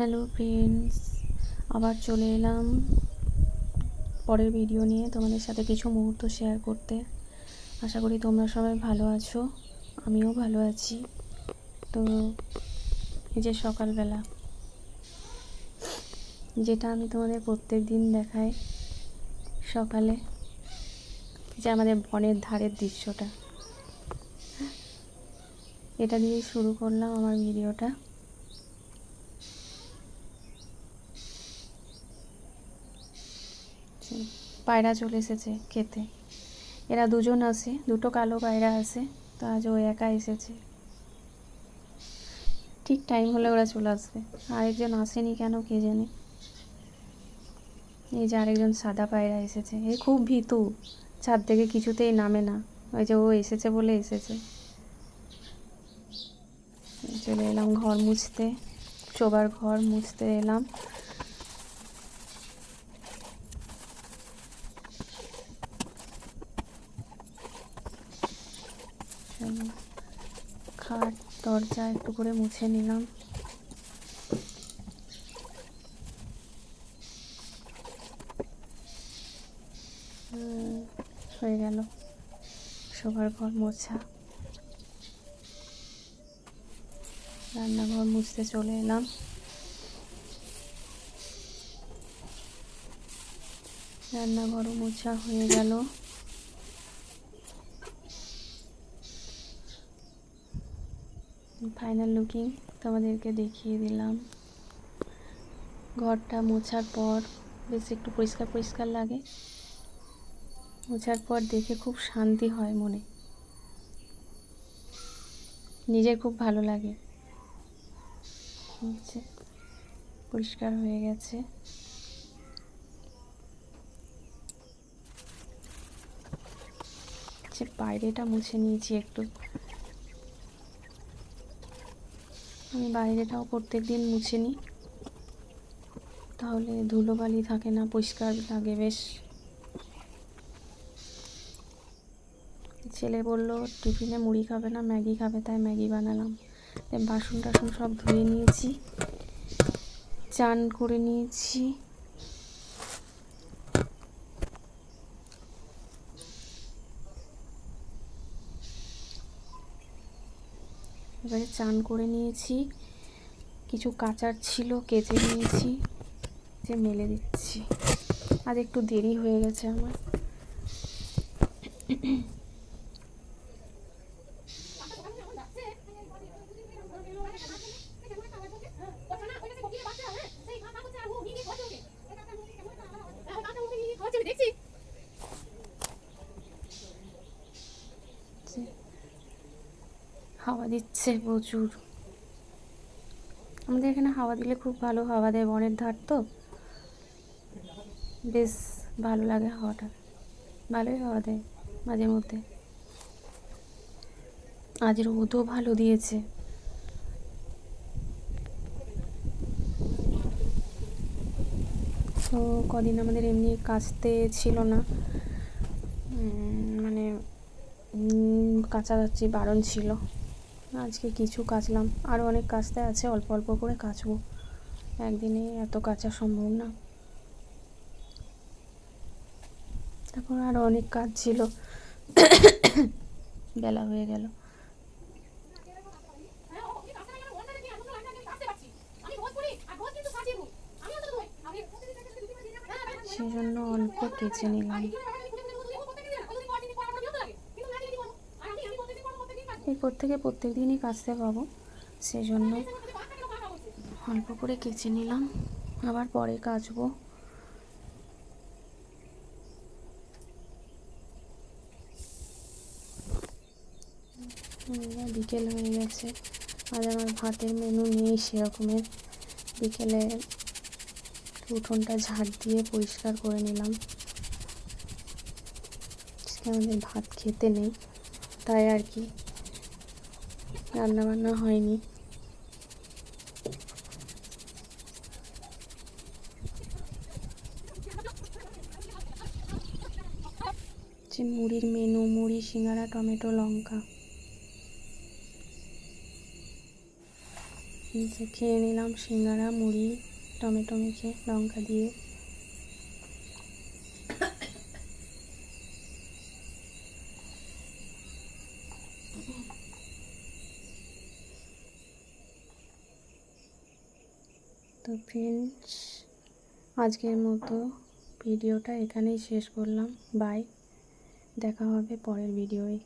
Hello friends আবার চলে এলাম পরের ভিডিও নিয়ে তোমাদের সাথে কিছু মুহূর্ত শেয়ার করতে। আশা করি তোমরা সবাই ভালো আছো, আমিও ভালো আছি। তো, এই যে সকালবেলা, যেটা আমি তোমাদের প্রত্যেক দিন দেখাই সকালে যে আমাদের বনের ধারের দৃশ্যটা। এটা দিয়ে শুরু করলাম আমার ভিডিওটা পায়রা চলে এসেছে খেতে। এরা দুজন আছে, দুটো কালো পায়রা আছে, তো আজ ও একা এসেছে। ঠিক টাইম হলে ওরা চলে আসবে। আরেকজন আসেনি কেন কে জানে? এই যে আরেকজন সাদা পায়রা এসেছে। এ খুব ভীতু। ছাদ থেকে কিছুতেই নামে না। ওই যে ও এসেছে বলে এসেছে। চলে এলাম ঘর মুছতে। শোবার ঘর মুছতে এলাম। খাট দরজা একটু করে মুছে নিলাম। হয়ে গেল শোবার ঘর মোছা। রান্নাঘর মুছতে চলে এলাম। রান্নাঘরও মোছা হয়ে গেল। ফাইনাল লুকিং তোমাদেরকে দেখিয়ে দিলাম। ঘরটা মোছার পর বেশ একটু পরিষ্কার পরিষ্কার লাগে। মোছার পর দেখে খুব শান্তি হয় মনে। নিজের খুব ভালো লাগে। পরিষ্কার হয়ে গেছে। বাইরেটা মুছে নিয়েছি একটু। আমি বাইরেটাও প্রত্যেক দিন মুছে নিই। তাহলে ধুলোবালি থাকে না, পরিষ্কার লাগে বেশ। ছেলে বলল, টিফিনে মুড়ি খাবে না, ম্যাগি খাবে, তাই ম্যাগি বানালাম। বাসন টাসন সব ধুয়ে নিয়েছি, চান করে নিয়েছি। এবারে চান করে নিয়েছি। কিছু কাঁচার ছিল, কেচে নিয়েছি। যে মেলে দিচ্ছি। আজ একটু দেরি হয়ে গেছে আমার দেখছি যে হাওয়া দিচ্ছে প্রচুর। আমাদের এখানে হাওয়া দিলে খুব ভালো হাওয়া দেয় বনের ধার তো। বেশ ভালো লাগে হাওয়াটা। ভালোই হাওয়া দেয় মাঝে মধ্যে। আজ রোদও ভালো দিয়েছে। তো কদিন আমাদের এমনি কাচতে ছিল না। মানে কাচাকাচি বারণ ছিল। আজকে কিছু কাচলাম। আরও অনেক কাচতে আছে, অল্প অল্প করে কাচবো। একদিনে এত কাচা সম্ভব না। তারপর আরও অনেক কাজ ছিল। বেলা হয়ে গেল। সেই জন্য অল্প কেচে নিলাম। এরপর থেকে প্রত্যেক দিনই কাচতে পাবো সেই জন্য অল্প করে কেচে নিলাম, আবার পরে কাচবো। বিকেল হয়ে গেছে, আজ আমার ভাতের মেনু নেই সেরকমের। বিকেলে উঠোনটা ঝাড় দিয়ে পরিষ্কার করে নিলাম। আমাদের ভাত খেতে নেই, তাই আর কি। রান্না বান্না হয়নি মুড়ির মেনু মুড়ি, সিঙ্গারা, টমেটো, লঙ্কা। খেয়ে নিলাম সিঙ্গারা, মুড়ি, টমেটো মেখে লঙ্কা দিয়ে। তো ফ্রেন্ডস আজকের মতো ভিডিওটা এখানেই শেষ করলাম। বাই দেখা হবে পরের ভিডিওয়